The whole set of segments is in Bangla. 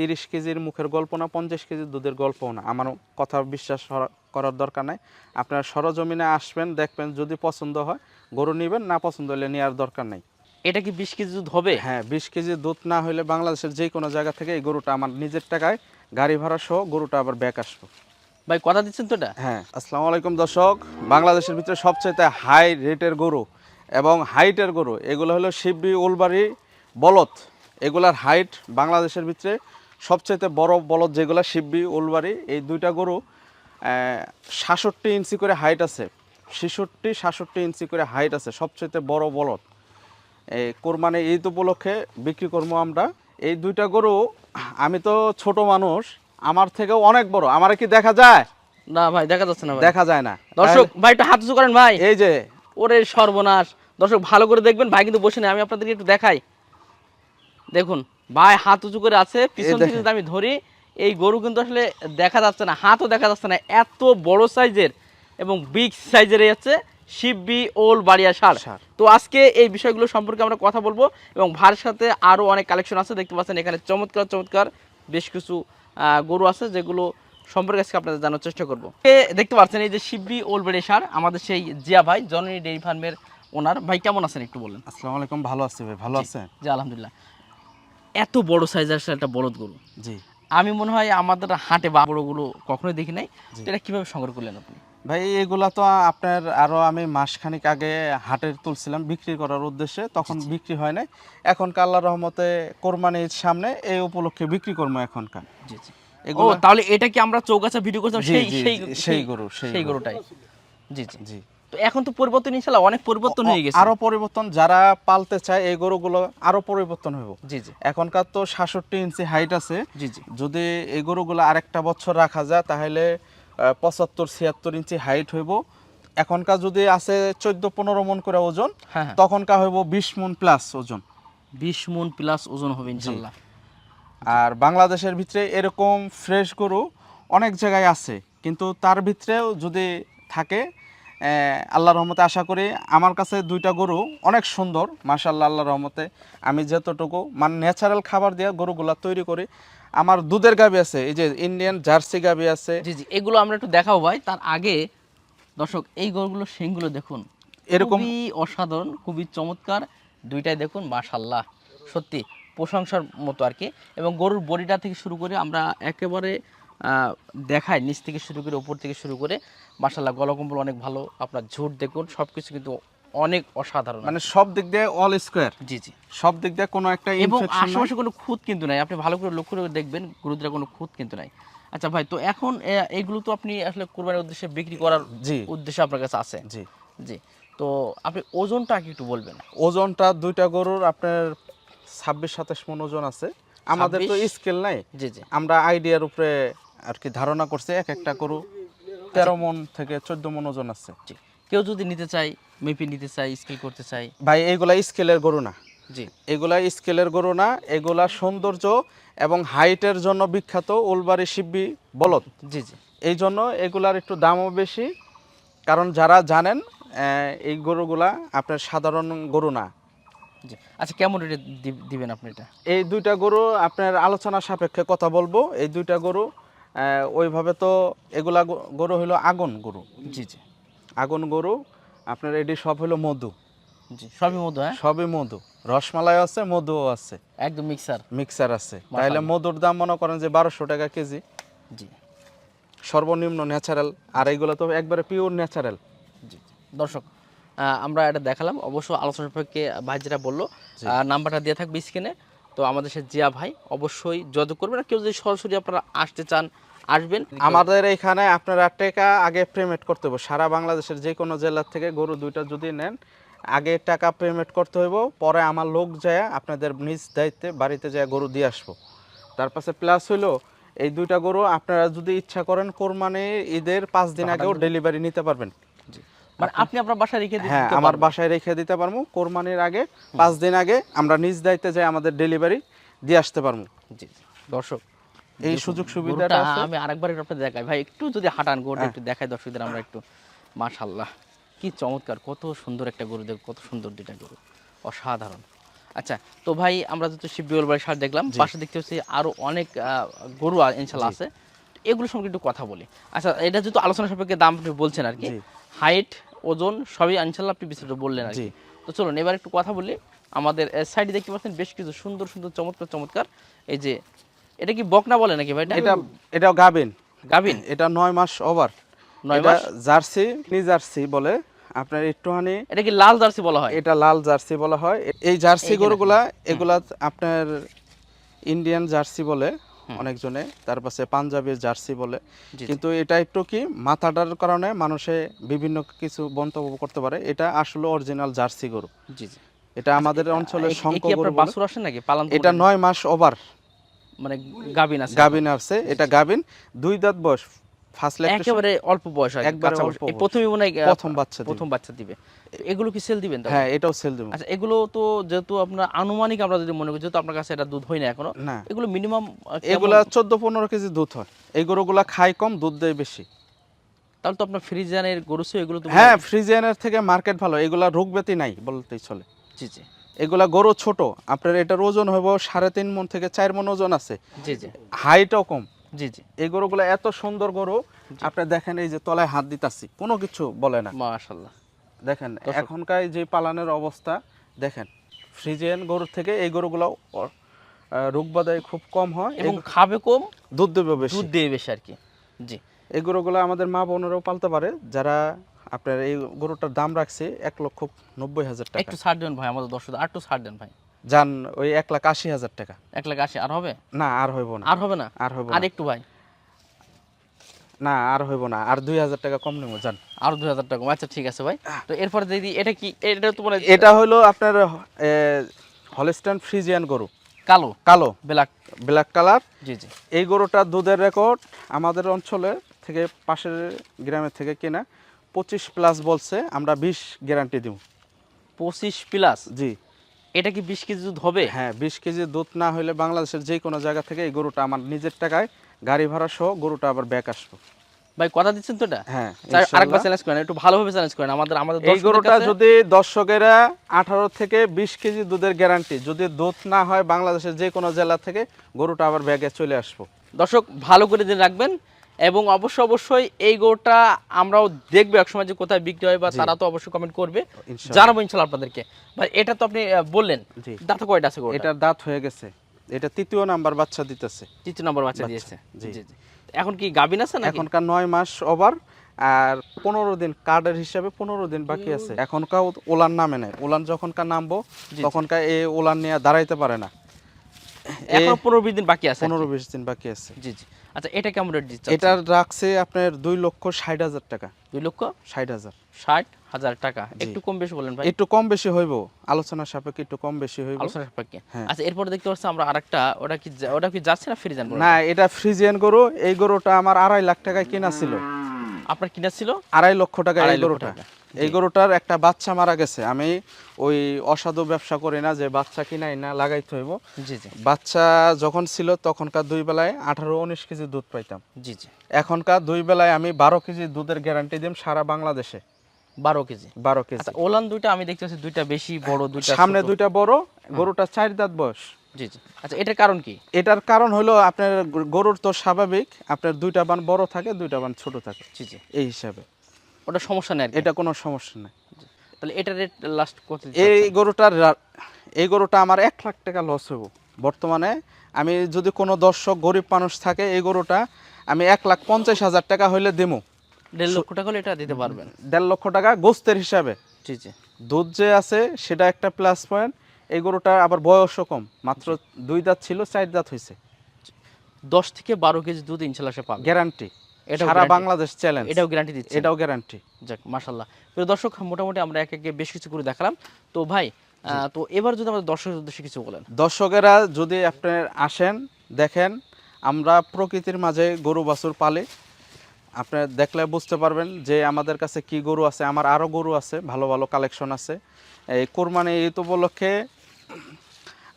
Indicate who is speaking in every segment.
Speaker 1: তিরিশ কেজির মুখের গল্প না পঞ্চাশ কেজির দুধের গল্পও না। আমার কথা বিশ্বাস করার দরকার নাই। আপনারা সরজমিনে আসবেন দেখবেন যদি পছন্দ হয় গরু নেবেন না পছন্দ হলে নেওয়ার দরকার নেই।
Speaker 2: এটা কি বিশ কেজি দুধ হবে?
Speaker 1: হ্যাঁ বিশ কেজি দুধ না হলে বাংলাদেশের যে কোনো জায়গা থেকে এই গরুটা আমার নিজের টাকায় গাড়ি ভাড়া সহ গরুটা আবার ব্যাক আসব।
Speaker 2: ভাই কথা দিচ্ছেন তো এটা?
Speaker 1: হ্যাঁ আসসালামু আলাইকুম দর্শক। বাংলাদেশের ভিতরে সবচেয়ে হাই রেটের গরু এবং হাইটের গরু এগুলো হলো শিববি উলবাড়ি বলদ। এগুলার হাইট বাংলাদেশের ভিতরে সবচেয়ে বড় বলদ যেগুলো শিববি উলবাড়ি এই দুইটা গরু সাতষট্টি ইঞ্চি করে হাইট আছে। ছেষট্টি সাতষট্টি ইঞ্চি করে হাইট আছে সবচেয়ে বড় বলদ। এই কোরবানি ঈদ উপলক্ষে বিক্রি করব আমরা। এই দুইটা গরু আমি তো ছোট মানুষ আমার থেকেও অনেক বড়। আমার কি দেখা যায়?
Speaker 2: না ভাই দেখা যাচ্ছে না
Speaker 1: দেখা যায় না।
Speaker 2: দর্শক ভাই একটু হাত উঁচু করেন ভাই।
Speaker 1: এই যে।
Speaker 2: ওরে সর্বনাশ। দর্শক ভালো করে দেখবেন। ভাই কিন্তু বসে নেই আমি আপনাদেরকে একটু দেখাই। দেখুন। ভাই হাত উঁচু করে আছে পিছন থেকে যদি আমি ধরি এই গরু কিন্তু আসলে দেখা যাচ্ছে না হাতও দেখা যাচ্ছে না এত বড় সাইজের এবং বিগ সাইজের হচ্ছে শিববি ওল বাড়িয়া সার তো আজকে এই বিষয়গুলো সম্পর্কে আমরা কথা বলব এবং ভাইয়ের সাথে আরও অনেক কালেকশন আছে দেখতে পাচ্ছেন এখানে চমৎকার চমৎকার বেশ কিছু গরু আছে যেগুলো সম্পর্কে আজকে আপনাদের জানার চেষ্টা করব। দেখতে পাচ্ছেন এই যে শিববি ওল বাড়িয়া সার আমাদের সেই জিয়া ভাই জননী ডেইরি ফার্মের ওনার। ভাই কেমন আছেন একটু বলেন?
Speaker 1: আসসালামু আলাইকুম ভালো আছি ভাই ভালো আছেন?
Speaker 2: জি আলহামদুলিল্লাহ। এত বড় সাইজের আসলে একটা বলদ গরু।
Speaker 1: জি।
Speaker 2: আমি মনে হয় আমাদের হাটে বা বড়গুলো কখনোই দেখি নাই। এটা কীভাবে সংগ্রহ করলেন আপনি?
Speaker 1: ভাই এগুলা তো আপনার আরও আমি মাসখানিক আগে হাটে তুলছিলাম বিক্রি করার উদ্দেশ্যে। তখন বিক্রি হয় নাই। এখন আল্লাহ রহমতে কোরবানির সামনে এই উপলক্ষে বিক্রি করব এখনকার।
Speaker 2: জি জি। ও তাহলে এটা কি আমরা চৌগাছা ভিডিও করছিলাম? সেই সেই
Speaker 1: সেই গরু, সেই
Speaker 2: গরুটাই। জি জি।
Speaker 1: জি।
Speaker 2: তো এখন তো পরিবর্তন ইনশাআল্লাহ অনেক পরিবর্তন হয়ে গেছে।
Speaker 1: আরও পরিবর্তন যারা পালতে চায় এই গরুগুলো আরও পরিবর্তন হইব।
Speaker 2: জি জি।
Speaker 1: এখনকার তো সাতষট্টি ইঞ্চি হাইট আছে।
Speaker 2: জি জি।
Speaker 1: যদি এই গরুগুলো আরেকটা বছর রাখা যায় তাহলে পঁচাত্তর ছিয়াত্তর ইঞ্চি হাইট হইব। এখনকার যদি আছে চোদ্দ পনেরো মন করে ওজন
Speaker 2: হ্যাঁ হ্যাঁ।
Speaker 1: তখনকার হইব বিশ মন প্লাস ওজন।
Speaker 2: বিশ মন প্লাস ওজন হবে ইনশাআল্লাহ।
Speaker 1: আর বাংলাদেশের ভিতরে এরকম ফ্রেশ গরু অনেক জায়গায় আছে। কিন্তু তার ভিতরেও যদি থাকে আহ, আল্লাহর রহমতে আশা করি আমার কাছে দুইটা গরু অনেক সুন্দর মাশাল্লাহ আল্লাহর রহমতে। আমি যতটুকু মানে ন্যাচারাল খাবার দিয়ে গরুগুলা তৈরি করি। আমার দুধের গাবি আছে এই যে ইন্ডিয়ান জার্সি গাবি আছে।
Speaker 2: জি জি এগুলো আমরা একটু দেখাবো ভাই। তার আগে দর্শক এই গরুগুলো শিংগুলো দেখুন।
Speaker 1: এরকম-
Speaker 2: অসাধারণ খুবই চমৎকার। দুইটাই দেখুন মাশাল্লাহ সত্যি প্রশংসার মতো আর কি। এবং গরুর বডিটা থেকে শুরু করে আমরা একেবারে দেখাই নিচ থেকে শুরু করে উপর থেকে শুরু করে। মাশাল্লাহ গলকম্বল অনেক ভালো। আপনার ঝুট দেখুন সব কিছু কিন্তু অনেক অসাধারণ।
Speaker 1: মানে সব দিক দিয়ে অল স্কোয়ার
Speaker 2: জি জি।
Speaker 1: সব দিক দিয়ে কোনো একটা
Speaker 2: এবং আশেপাশে কোনো খুঁত কিন্তু নাই। আপনি ভালো করে লক্ষ্য করে দেখবেন গরুদের কোনো খুঁত কিন্তু নাই। আচ্ছা ভাই তো এখন এ, এইগুলো তো আপনি আসলে কোরবানির উদ্দেশ্যে বিক্রি করার
Speaker 1: জি।
Speaker 2: উদ্দেশ্যে আপনার কাছে আছে।
Speaker 1: জি।
Speaker 2: জি। তো আপনি ওজনটা কি একটু বলবেন।
Speaker 1: ওজনটা দুইটা গরুর আপনার ছাব্বিশ সাতাশ মন ওজন আছে। আমাদের তো স্কেল নাই।
Speaker 2: জি জি।
Speaker 1: আমরা আইডিয়ার উপরে আর কি ধারণা করছে এক একটা গরু তেরো মন থেকে চোদ্দ মন ওজন আছে।
Speaker 2: কেউ যদি নিতে চাই মেপি নিতে চাই স্কেল করতে চাই
Speaker 1: ভাই এইগুলা স্কেলের গরু না।
Speaker 2: জি।
Speaker 1: এগুলা স্কেলের গরু না এগুলা সৌন্দর্য এবং হাইটের জন্য বিখ্যাত উলবাড়ি শিব্বি বলদ।
Speaker 2: জি জি।
Speaker 1: এই জন্য এগুলার একটু দামও বেশি কারণ যারা জানেন এই গরুগুলা আপনার সাধারণ গরু না।
Speaker 2: জি। আচ্ছা কেমন রেটে দিবেন আপনি এটা?
Speaker 1: এই দুইটা গরু আপনার আলোচনা সাপেক্ষে কথা বলব। এই দুইটা গরু ওইভাবে তো এগুলা গরু হলো আগুন গরু।
Speaker 2: জি জি।
Speaker 1: আগুন গরু আপনার এটি সব হলো মধু।
Speaker 2: জি সবই মধু হ্যাঁ?
Speaker 1: সবই মধু। রসমালাই আছে মধুও আছে।
Speaker 2: একদম মিক্সার।
Speaker 1: মিক্সার আছে। তাহলে মধুর দাম মনে করেন যে বারোশো টাকা কেজি।
Speaker 2: জি।
Speaker 1: সর্বনিম্ন ন্যাচারাল আর এইগুলো তো একবারে পিওর ন্যাচারাল।
Speaker 2: জি দর্শক আমরা এটা দেখালাম। অবশ্য আলোচনা সাপেক্ষে ভাই যেটা বলল নাম্বারটা দিয়ে থাকবে স্ক্রিনে। তো আমাদের সে জিয়া ভাই অবশ্যই যোগাযোগ করবেন। কেউ যদি সরাসরি আপনারা আসতে চান আসবেন।
Speaker 1: আমাদের এখানে আপনারা টাকা আগে পেমেন্ট করতে হবে সারা বাংলাদেশের যে কোনো জেলার থেকে গরু দুইটা যদি নেন আগে টাকা পেমেন্ট করতে হইব। পরে আমার লোক যায় আপনাদের নিজ দায়িত্বে বাড়িতে যায় গরু দিয়ে আসব। তার পাশে প্লাস হইল এই দুইটা গরু আপনারা যদি ইচ্ছা করেন কোরবানি ঈদের পাঁচ দিন আগেও ডেলিভারি নিতে পারবেন।
Speaker 2: মানে আপনি আপনার বাসায় রেখে দিতে
Speaker 1: হ্যাঁ আমার বাসায় রেখে দিতে পারব। কোরবানির আগে পাঁচ দিন আগে আমরা নিজ দায়িত্বে যাই আমাদের ডেলিভারি দিয়ে আসতে পারব।
Speaker 2: জি। দর্শক
Speaker 1: এই সুযোগ সুবিধাটা
Speaker 2: আমি আরেকবার আপনাদের দেখাই। ভাই একটু যদি হাঁটান গরুটা একটু দেখাই দর্শকদের আমরা একটু। মাশাল্লাহ কি চমৎকার কত সুন্দর একটা গরু দেখো কত সুন্দর দুইটা গরু। অসাধারণ। আচ্ছা তো ভাই আমরা যেহেতু শিববিওল বাড়ির সার দেখলাম পাশে দেখতে পাচ্ছি আরও অনেক গরু ইনশাল্লাহ আছে। এগুলো সম্পর্কে একটু কথা বলি। আচ্ছা এটা যেহেতু আলোচনা সম্পর্কে দাম বলছেন আর কি হাইট ওজন সবই ইনশাল্লাহ আপনি বিস্তারিত বললেন আর। তো চলুন এবার একটু কথা বলি আমাদের সাইডে দেখতে পাচ্ছেন বেশ কিছু সুন্দর সুন্দর চমৎকার চমৎকার। এই যে এটা কি বকনা বলে নাকি ভাই?
Speaker 1: এটা এটা গাবিন
Speaker 2: গাভিন।
Speaker 1: এটা নয় মাস ওভার।
Speaker 2: নয় মাস?
Speaker 1: জার্সি নি জার্সি বলে। আপনার একটুখানি
Speaker 2: এটা কি লাল জার্সি বলা হয়?
Speaker 1: এটা লাল জার্সি বলা হয়। এই জার্সি গরুগুলা এগুলা আপনার ইন্ডিয়ান জার্সি বলে। অনেকজনে তার পাশে পাঞ্জাবের জার্সি বলে। কিন্তু এটা একটু কি মাথাটার কারণে মানুষে বিভিন্ন কিছু মন্তব্য করতে পারে? এটা আসলে অরিজিনাল জার্সি গরু।
Speaker 2: জি জি।
Speaker 1: এটা আমাদের অঞ্চলে
Speaker 2: কি
Speaker 1: গরু।
Speaker 2: বাছুর আসেন নাকি? পালন
Speaker 1: এটা নয় মাস ওভার।
Speaker 2: মানে গাবিন আছে।
Speaker 1: গাবিন আছে এটা গাবিন দুই দাঁত বয়স। ফার্স্ট ল্যাকটেশন
Speaker 2: একেবারে অল্প বয়স
Speaker 1: অল্প।
Speaker 2: এই
Speaker 1: বয়স।
Speaker 2: মনে হয়
Speaker 1: প্রথম বাচ্চা
Speaker 2: প্রথম বাচ্চা দিবে। এগুলো কি সেল দিবেন
Speaker 1: হ্যাঁ এটাও সেল দেবো।
Speaker 2: আচ্ছা এগুলো তো যেহেতু আপনার আনুমানিক আমরা যদি মনে করি যেহেতু আপনার কাছে এটা দুধ হয় না এখনও
Speaker 1: না।
Speaker 2: এগুলো মিনিমাম
Speaker 1: এগুলা চোদ্দ পনেরো কেজি দুধ হয়। এই গরুগুলা খায় কম দুধ দেয় বেশি।
Speaker 2: তাহলে তো আপনার ফ্রিজিয়ানের গরু এগুলো তো
Speaker 1: হ্যাঁ ফ্রিজিয়ানের থেকে মার্কেট ভালো। এগুলা রোগ ব্যাধি নাই বলতেই চলে।
Speaker 2: জি জি।
Speaker 1: এগুলা গরু ছোট আপনার এটার ওজন হইব সাড়ে তিন মন থেকে চার মন ওজন আছে।
Speaker 2: জি জি।
Speaker 1: হাইটও কম।
Speaker 2: জি জি।
Speaker 1: এই গরুগুলা এত সুন্দর গরু আপনি দেখেন এই যে তলায় হাত দিতাছি কোনো কিছু বলে না।
Speaker 2: মাশাল্লাহ
Speaker 1: দেখেন এখনকার যে পালানের অবস্থা দেখেন ফ্রিজিয়ান গরুর থেকে এই গরুগুলো রোগ বাদায় খুব কম হয়। এবং
Speaker 2: খাবে কম
Speaker 1: দুধ দেবে বেশি।
Speaker 2: দুধ দিয়ে বেশি আর কি। জি।
Speaker 1: এই গরুগুলো আমাদের মা বোনেরাও পালতে পারে যারা আপনার এই গরুটার দাম রাখছে এক লক্ষ নব্বই হাজার টাকা।
Speaker 2: একটু ছাড় দেন ভাই আমাদের দর্শক আর একটু ছাড় দেন ভাই।
Speaker 1: যান ওই এক লাখ আশি হাজার টাকা।
Speaker 2: এক লাখ আশি আর হবে?
Speaker 1: না আর হইব না।
Speaker 2: আর হবে না?
Speaker 1: আর হইব
Speaker 2: আর একটু ভাই।
Speaker 1: না আর হইব না। আর দুই হাজার টাকা কম নেব যান।
Speaker 2: আর দুই হাজার টাকা আচ্ছা ঠিক আছে ভাই। তো এরপর দিদি এটা কি এটা তো মানে
Speaker 1: এটা হলো আপনার হলিস্টান ফ্রিজিয়ান গরু।
Speaker 2: কালো?
Speaker 1: কালো।
Speaker 2: ব্ল্যাক
Speaker 1: ব্ল্যাক কালার
Speaker 2: জি জি।
Speaker 1: এই গরুটার দুধের রেকর্ড আমাদের অঞ্চলে থেকে পাশের গ্রামের থেকে কেনা। পঁচিশ প্লাস বলছে আমরা বিশ গ্যারান্টি দিব
Speaker 2: পঁচিশ প্লাস
Speaker 1: জি।
Speaker 2: এটা কি বিশ কেজি দুধ হবে?
Speaker 1: হ্যাঁ বিশ কেজি দুধ না হলে বাংলাদেশের যে কোনো জায়গা থেকে এই গরুটা আমার নিজের টাকায় গাড়ি ভাড়া সহ গরুটা আবার ব্যাক আসব।
Speaker 2: ভাই কথা দিচ্ছেন তো এটা?
Speaker 1: হ্যাঁ
Speaker 2: আরেকবার চ্যালেঞ্জ করেন একটু ভালোভাবে চ্যালেঞ্জ করেন। আমাদের আমাদের
Speaker 1: এই গরুটা যদি দর্শকেরা আঠারো থেকে বিশ কেজি দুধের গ্যারান্টি যদি দুধ না হয় বাংলাদেশের যে কোনো জেলা থেকে গরুটা আবার ব্যাগে চলে আসব।
Speaker 2: দর্শক ভালো করে জেনে রাখবেন এবং অবশ্যই অবশ্যই এই গরুটা আমরাও দেখব একসময় যে কোথায় বিক্রি হয় বা তারা তো অবশ্যই কমেন্ট করবে। জানাব ইনশাল্লাহ আপনাদেরকে। ভাই এটা তো আপনি বললেন। দাঁত কয়টা আছে
Speaker 1: এটার দাঁত হয়ে গেছে। এটা তৃতীয় নাম্বার বাচ্চা দিতেছে।
Speaker 2: তৃতীয় নাম্বার বাচ্চা দিয়েছে।
Speaker 1: জি।
Speaker 2: জি এখন কি গাবিন আছে নাকি?
Speaker 1: এখনকার নয় মাস ওভার আর পনেরো দিন কার্ডের হিসাবে পনেরো দিন বাকি আছে। এখনকার ওলান নামে নেয় ওলান যখনকার নামবো তখনকার এই ওলান নিয়ে দাঁড়াইতে পারে না।
Speaker 2: এখন পনেরো বিশ দিন বাকি আছে
Speaker 1: পনেরো বিশ দিন বাকি আছে।
Speaker 2: জি জি। আচ্ছা এটা কেমন রেট দিচ্ছে?
Speaker 1: এটার রাখছে আপনার দুই লক্ষ ষাট হাজার টাকা।
Speaker 2: দুই লক্ষ
Speaker 1: ষাট হাজার।
Speaker 2: ষাট হাজার টাকা। একটু কম বেশি বলেন ভাই।
Speaker 1: একটু কম বেশি হইব। আলোচনার সাপেক্ষে একটু কম বেশি হইব।
Speaker 2: আলোচনা সাপেক্ষে।
Speaker 1: হ্যাঁ।
Speaker 2: আচ্ছা এরপর দেখতে পাচ্ছি আমরা আরেকটা। ওটা কি ওটা কি যাচ্ছে না ফ্রিজান
Speaker 1: না এটা ফ্রিজিয়ান গরু। এই গরুটা আমার আড়াই লাখ টাকায় কেনা ছিল।
Speaker 2: আপনার কিনা ছিল?
Speaker 1: আড়াই লক্ষ টাকা
Speaker 2: আড়াই
Speaker 1: এই গরুটা।
Speaker 2: টাকা।
Speaker 1: এই গরুটার একটা বাচ্চা মারা গেছে। আমি ওই অসাধু ব্যবসা করি না যে বাচ্চা কিনাই না লাগাইতে হইব।
Speaker 2: জি জি।
Speaker 1: বাচ্চা যখন ছিল তখনকার দুই বেলায় আঠারো উনিশ কেজি দুধ পাইতাম।
Speaker 2: জি জি।
Speaker 1: এখনকার দুই বেলায় আমি বারো কেজি দুধের গ্যারান্টি দিম সারা বাংলাদেশে।
Speaker 2: বারো কেজি।
Speaker 1: বারো কেজি।
Speaker 2: আচ্ছা ওলান দুইটা আমি দেখতে দুইটা বেশি বড় দুইটা
Speaker 1: সামনে দুইটা বড় গরুটা চার দাঁত বয়স।
Speaker 2: জি জি। আচ্ছা এটার কারণ কি?
Speaker 1: এটার কারণ হলো আপনার গরুর তো স্বাভাবিক আপনার দুইটা বান বড় থাকে দুইটা বান ছোট থাকে।
Speaker 2: জি জি।
Speaker 1: এই হিসাবে।
Speaker 2: ওটা সমস্যা নেই
Speaker 1: এটা কোনো সমস্যা নেই।
Speaker 2: তাহলে এটা রেট লাস্ট কত
Speaker 1: এই গরুটার এই গরুটা আমার এক লাখ টাকা লস হইব। বর্তমানে আমি যদি কোনো দর্শক গরিব মানুষ থাকে এই গরুটা আমি এক লাখ পঞ্চাশ হাজার টাকা হইলে দেবো
Speaker 2: দেড় লক্ষ টাকা হলে এটা দিতে পারবেন।
Speaker 1: দেড় লক্ষ টাকা গোস্তের হিসাবে।
Speaker 2: জি জি।
Speaker 1: দুধ যে আছে সেটা একটা প্লাস পয়েন্ট এই গরুটা আবার বয়সও কম। মাত্র দুই দাঁত ছিল চার দাঁত হয়েছে
Speaker 2: দশ থেকে বারো কেজি দুধ ইনশাল্লাহ সে পাবে।
Speaker 1: গ্যারান্টি
Speaker 2: এটাও
Speaker 1: সারা বাংলাদেশ চ্যালেঞ্জ
Speaker 2: এটাও গ্যারান্টি দিচ্ছে।
Speaker 1: এটাও গ্যারান্টি
Speaker 2: যাক মাশাল্লাহ প্রিয় দর্শক মোটামুটি আমরা এক একে বেশ কিছু করে দেখালাম। তো ভাই তো এবার যদি আমাদের দর্শকের উদ্দেশ্যে কিছু বলেন।
Speaker 1: দর্শকেরা যদি আপনার আসেন দেখেন আমরা প্রকৃতির মাঝে গরু বাছুর পালি। আপনার দেখলে বুঝতে পারবেন যে আমাদের কাছে কি গরু আছে আমার আরও গরু আছে ভালো ভালো কালেকশন আছে। এই কোরবানি ঈদ উপলক্ষে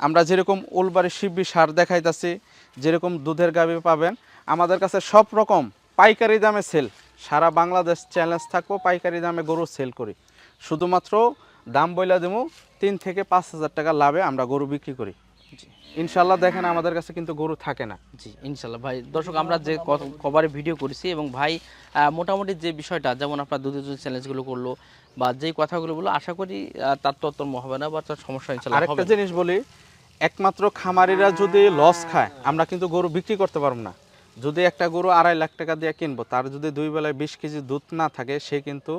Speaker 1: আমরা যেরকম উলবাড়ি শিববি সার দেখাইতাছি যেরকম দুধের গাবি পাবেন আমাদের কাছে সব রকম পাইকারি দামে সেল সারা বাংলাদেশ চ্যালেঞ্জ থাকব পাইকারি দামে গরু সেল করি। শুধুমাত্র দাম বইলা দেবো তিন থেকে পাঁচ হাজার টাকা লাভে আমরা গরু বিক্রি করি।
Speaker 2: জি।
Speaker 1: ইনশাল্লাহ দেখেন আমাদের কাছে কিন্তু গরু থাকে না।
Speaker 2: জি ইনশাল্লাহ। ভাই দর্শক আমরা যে কবারে ভিডিও করেছি এবং ভাই মোটামুটি যে বিষয়টা যেমন আপনার দুধের দুধ চ্যালেঞ্জগুলো করল বা যেই কথাগুলো বলল আশা করি তার তো অতর্ম হবে না বা তার সমস্যা ইনশাল্লাহ
Speaker 1: আরেকটা জিনিস বলি একমাত্র খামারিরা যদি লস খায় আমরা কিন্তু গরু বিক্রি করতে পারব না। যদি একটা গরু আড়াই লাখ টাকা দিয়ে কিনবো, তার যদি দুই বেলায় বিশ কেজি দুধ না থাকে, সে কিন্তু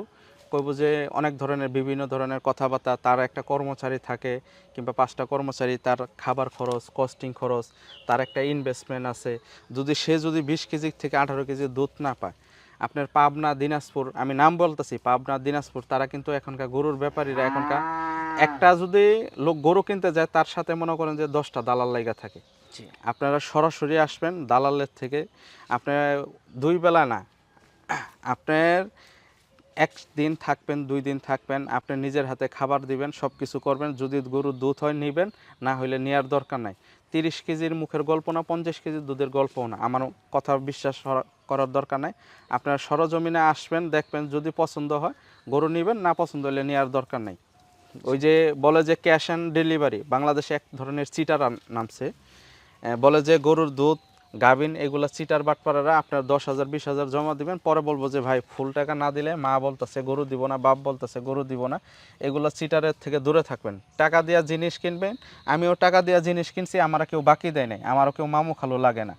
Speaker 1: কইব যে অনেক ধরনের, বিভিন্ন ধরনের কথাবার্তা, তার একটা কর্মচারী থাকে কিংবা পাঁচটা কর্মচারী, তার খাবার খরচ কস্টিং খরচ, তার একটা ইনভেস্টমেন্ট আছে। যদি সে যদি বিশ কেজি থেকে আঠারো কেজি দুধ না পায়, আপনার পাবনা, দিনাজপুর, আমি নাম বলতেছি, পাবনা, দিনাজপুর, তারা কিন্তু এখনকার গরুর ব্যাপারীরা এখনকার, একটা যদি লোক গরু কিনতে যায়, তার সাথে মনে করেন যে দশটা দালাল লাইগা থাকে।
Speaker 2: জি।
Speaker 1: আপনারা সরাসরি আসবেন দালালের থেকে। আপনার দুই বেলা না, আপনার এক দিন থাকবেন, দুই দিন থাকবেন, আপনি নিজের হাতে খাবার দিবেন সব কিছু করবেন, যদি গরুর দুধ হয় নেবেন, না হলে নেওয়ার দরকার নাই। তিরিশ কেজির মুখের গল্প না, পঞ্চাশ কেজির দুধের গল্প না, আমার কথা বিশ্বাস করার দরকার নাই। আপনারা সরজমিনে আসবেন, দেখবেন যদি পছন্দ হয়, গরু নেবেন, না পছন্দ হলে নেওয়ার দরকার নাই। ওই যে বলে যে ক্যাশ অ্যান্ড ডেলিভারি, বাংলাদেশে এক ধরনের চিটার নামছে। বলে যে গরুর দুধ, গাভিন এগুলো চিটার বাটপাড়ারা আপনার দশ হাজার, বিশ হাজার জমা দিবেন। পরে বলব যে, ভাই, ফুল টাকা না দিলে মা বলতেছে গরু দিব না, বাপ বলতেছে গরু দিব না। এগুলো চিটারের থেকে দূরে থাকবেন। টাকা দেওয়া জিনিস কিনবেন। আমিও টাকা দেওয়া জিনিস কিনছি, আমার কেউ বাকি দেয় নাই। আমারও কেউ মামু খালো লাগে না।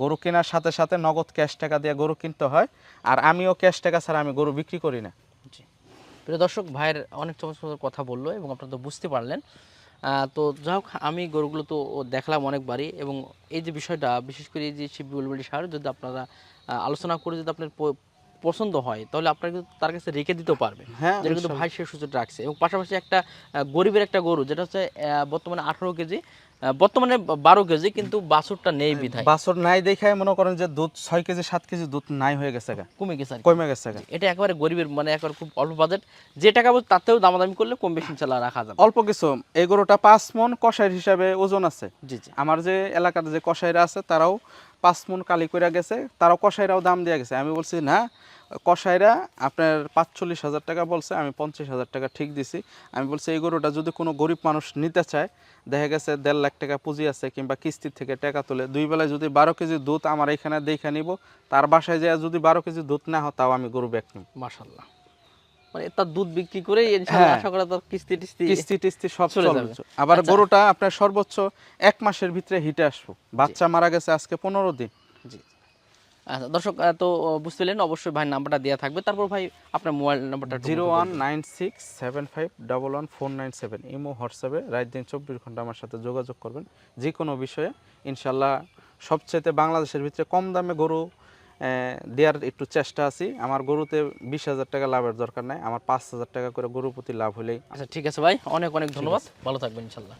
Speaker 1: গরু কেনার সাথে সাথে নগদ ক্যাশ টাকা দিয়ে গরু কিনতে হয়। আর আমিও ক্যাশ টাকা ছাড়া আমি গরু বিক্রি করি না।
Speaker 2: প্রিয় দর্শক, ভাইয়ের অনেক চমৎকার কথা বলল এবং আপনারা তো বুঝতে পারলেন। তো যাই হোক, আমি গরুগুলো তো দেখলাম অনেকবারই এবং এই যে বিষয়টা, বিশেষ করে এই যে শিব বুলবুলি সার, যদি আপনারা আলোচনা করে যদি আপনার পছন্দ হয় তাহলে আপনারা কিন্তু তার কাছে রেখে দিতেও পারবেন
Speaker 1: হ্যাঁ
Speaker 2: যেটা কিন্তু ভাই সে সুযোগটা রাখছে। এবং পাশাপাশি একটা গরিবের একটা গরু যেটা হচ্ছে বর্তমানে আঠারো কেজি বর্তমানে বারো কেজি কিন্তু বাছুরটা নেই বিধায়।
Speaker 1: বাছর নাই দেখায় মনে করেন যে দুধ ছয় কেজি সাত কেজি দুধ নাই হয়ে গেছে
Speaker 2: কমে গেছে
Speaker 1: কমে গেছে
Speaker 2: এটা একেবারে গরিবের মানে একেবারে খুব অল্প বাজেট। যে টাকা বলছে তার থেকেও দামাদামি করলে কম বেশি চালা রাখা যাবে।
Speaker 1: অল্প কিছু এই গরুটা পাঁচ মন কষাইয়ের হিসাবে ওজন আছে।
Speaker 2: জি জি।
Speaker 1: আমার যে এলাকার যে কষাইরা আছে তারাও পাঁচ মন কালি করে গেছে, তারাও কষাইরাও দাম দিয়ে গেছে। আমি বলছি, না কষাইরা আপনার পাঁচচল্লিশ হাজার টাকা বলছে, আমি পঞ্চাশ হাজার টাকা ঠিক দিছি। আমি বলছি, এই গরুটা যদি কোনো গরিব মানুষ নিতে চায়, দেখা গেছে দেড় লাখ টাকা পুঁজি আছে কিংবা কিস্তির থেকে টাকা তুলে, দুই বেলায় যদি বারো কেজি দুধ আমার এখানে দেখে নিব, তার বাসায় যায় যদি বারো কেজি দুধ না হয়, তাও আমি গরু ব্যাক নিব।
Speaker 2: মাশাল্লাহ মানে তার দুধ বিক্রি করে
Speaker 1: হ্যাঁ।
Speaker 2: আশা করা তার কিস্তি টিস্তি
Speaker 1: কিস্তি টিস্তি সব
Speaker 2: চলে
Speaker 1: চলে
Speaker 2: যাবে।
Speaker 1: আবার
Speaker 2: আচ্ছা।
Speaker 1: গরুটা আপনার সর্বোচ্চ এক মাসের ভিতরে হিটে আসব। বাচ্চা মারা গেছে আজকে পনেরো দিন।
Speaker 2: জি। আচ্ছা দর্শক তো বুঝতে পারলেন অবশ্যই ভাই নাম্বারটা দেওয়া থাকবে। তারপর ভাই আপনার মোবাইল নাম্বারটা
Speaker 1: zero one nine six seven five double one four nine seven. Imo হোয়াটসঅ্যাপে রাত দিন চব্বিশ ঘণ্টা আমার সাথে যোগাযোগ করবেন। যে কোনো বিষয়ে ইনশাল্লাহ সবচেয়ে বাংলাদেশের ভিতরে কম দামে গরু দেওয়ার একটু চেষ্টা আছি। আমার গরুতে বিশ হাজার টাকা লাভের দরকার নাই। আমার পাঁচ হাজার টাকা করে গরু প্রতি লাভ হলেই
Speaker 2: আচ্ছা ঠিক আছে ভাই। অনেক অনেক ধন্যবাদ। ভালো থাকবেন ইনশাল্লাহ।